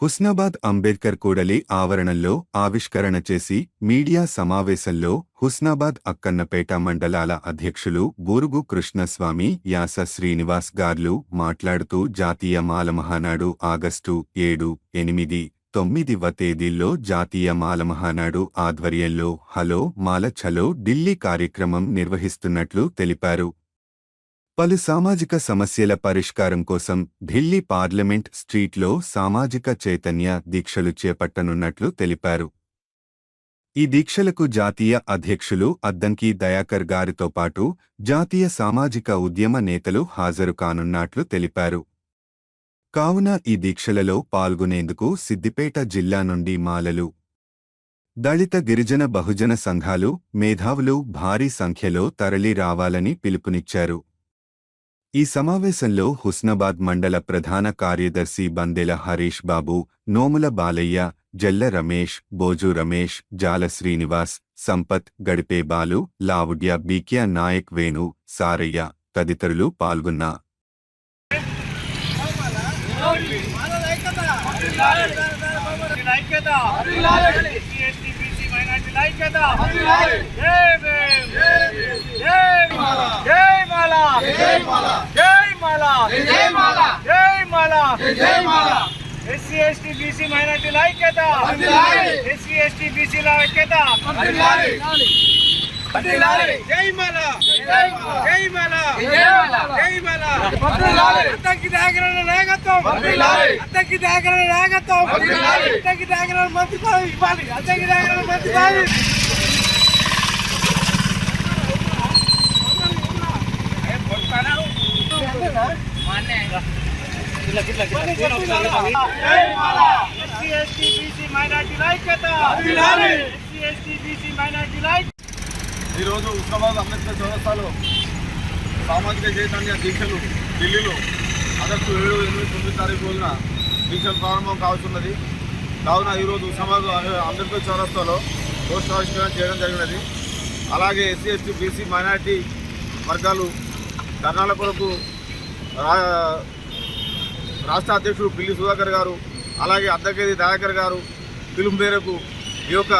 హుస్నాబాద్ అంబేద్కర్ కూడలి ఆవరణంలో ఆవిష్కరణ చేసి మీడియా సమావేశంలో హుస్నాబాద్ అక్కన్నపేట మండలాల అధ్యక్షులు బూరుగు కృష్ణస్వామి యాస శ్రీనివాస్ గార్లు మాట్లాడుతూ జాతీయ మాల మహానాడు ఆగస్టు ఏడు ఎనిమిది తొమ్మిదివ తేదీల్లో జాతీయ మాల మహానాడు ఆధ్వర్యంలో హలో మాల ఛలో ఢిల్లీ కార్యక్రమం నిర్వహిస్తున్నట్లు తెలిపారు. పలు సామాజిక సమస్యల పరిష్కారం కోసం ఢిల్లీ పార్లమెంట్ స్ట్రీట్లో సామాజిక చైతన్య దీక్షలు చేపట్టనున్నట్లు తెలిపారు. ఈ దీక్షలకు జాతీయ అధ్యక్షులు అద్దంకి దయాకర్ గారితో పాటు జాతీయ సామాజిక ఉద్యమ నేతలు హాజరు కానున్నట్లు తెలిపారు. కావున ఈ దీక్షలలో పాల్గొనేందుకు సిద్దిపేట జిల్లా నుండి మాలలు దళిత గిరిజన బహుజన సంఘాలు మేధావులు భారీ సంఖ్యలో తరలి రావాలని పిలుపునిచ్చారు. ఈ సమావేశంలో హుస్నాబాద్ మండల ప్రధాన కార్యదర్శి బందెల హరీష్ బాబు నోముల బాలయ్య జల్ల రమేష్ బోజు రమేష్ జాల శ్రీనివాస్ సంపత్ గడిపే బాలు లావుడ్య బీక్యా నాయక్ వేణు సారయ్య తదితరులు పాల్గొన్నా. ఐక్యత ఎస్సీ ఎస్టీ బీసీ మైనార్టీల ఐక్యత జై భీమ్ జై మాల జై మాల జై మాల జై మాల జై మాల జై మాల ఎస్సీ ఎస్టీ బీసీ మైనార్టీల ఐక్యత. ఎస్సీ ఎస్టీ బీసీల ఐక్యత జై జై జై జై నాయకత్వం. అత్తకి దగ్గర నాయకత్వం. అత్తకి దగ్గర మంత్రి పదవి ఇవ్వాలి అత్తకి దగ్గర మంత్రి పదవి ఎస్సీ ఎస్టీ బీసీ మైనార్టీల ఐక్యత ఎస్సీ ఎస్టీ బీసీ మైనార్టీల ఐక్యత ఈరోజు ఉస్మాబాద్ అంబేద్కర్ చౌరస్తాలో సామాజిక చైతన్య దీక్షలు ఢిల్లీలో ఆగస్టు ఏడు ఎనిమిది తొమ్మిది తారీఖు రోజున దీక్షలు ప్రారంభం కావస్తున్నది కావున ఈరోజు ఉస్మాబాద్ అంబేద్కర్ చౌరస్తాలో పోస్ట్ ఆవిష్కరణ చేయడం జరిగినది. అలాగే ఎస్సీ ఎస్టీ బీసీ మైనార్టీ వర్గాలు ధర్నాల కొరకు రా- రాష్ట్ర అధ్యక్షుడు పిల్లి సుధాకర్ గారు అలాగే అద్దకేది దయాకర్ గారు పిలుపు మేరకు ఈ యొక్క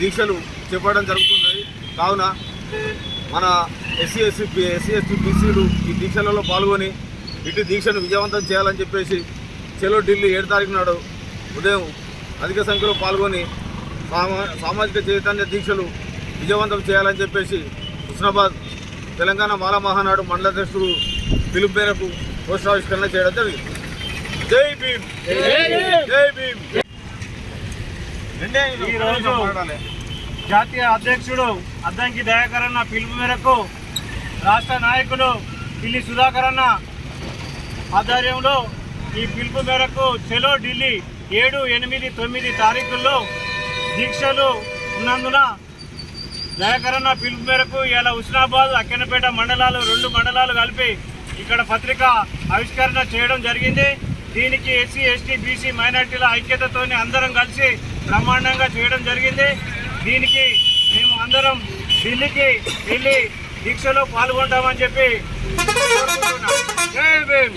దీక్షలు చేపట్టడం జరుగుతుంది. కావున మన ఎస్సీ ఎస్సీ ఎస్సీ ఎస్టీ బీసీలు ఈ దీక్షలలో పాల్గొని ఇటు దీక్షను విజయవంతం చేయాలని చెప్పేసి చెలో ఢిల్లీ ఏడు తారీఖు నాడు ఉదయం అధిక సంఖ్యలో పాల్గొని సామా సామాజిక చైతన్య దీక్షలు విజయవంతం చేయాలని చెప్పేసి హుస్నాబాద్ తెలంగాణ మాలమహానాడు మండలాధ్యక్షుడు పిలుపు మేరకు పోస్టావిష్కరణ చేయడం జరిగింది. జై భీమ్. జై జాతీయ అధ్యక్షుడు అద్దంకి దయాకర్ అన్న పిలుపు మేరకు రాష్ట్ర నాయకులు పిల్లి సుధాకర్ అన్న ఆధ్వర్యంలో ఈ పిలుపు మేరకు చెలో ఢిల్లీ ఏడు ఎనిమిది తొమ్మిది తారీఖుల్లో దీక్షలు ఉన్నందున దయాకర్ అన్న పిలుపు మేరకు ఇలా హుస్నాబాద్ అక్కెనపేట మండలాలు రెండు మండలాలు కలిపి ఇక్కడ పత్రిక ఆవిష్కరణ చేయడం జరిగింది. దీనికి ఎస్సీ ఎస్టీ బీసీ మైనార్టీల ఐక్యతతోనే అందరం కలిసి బ్రహ్మాండంగా చేయడం జరిగింది. దీనికి మేము అందరం ఢిల్లీకి వెళ్ళి దీక్షలో పాల్గొంటామని చెప్పి జై భీమ్!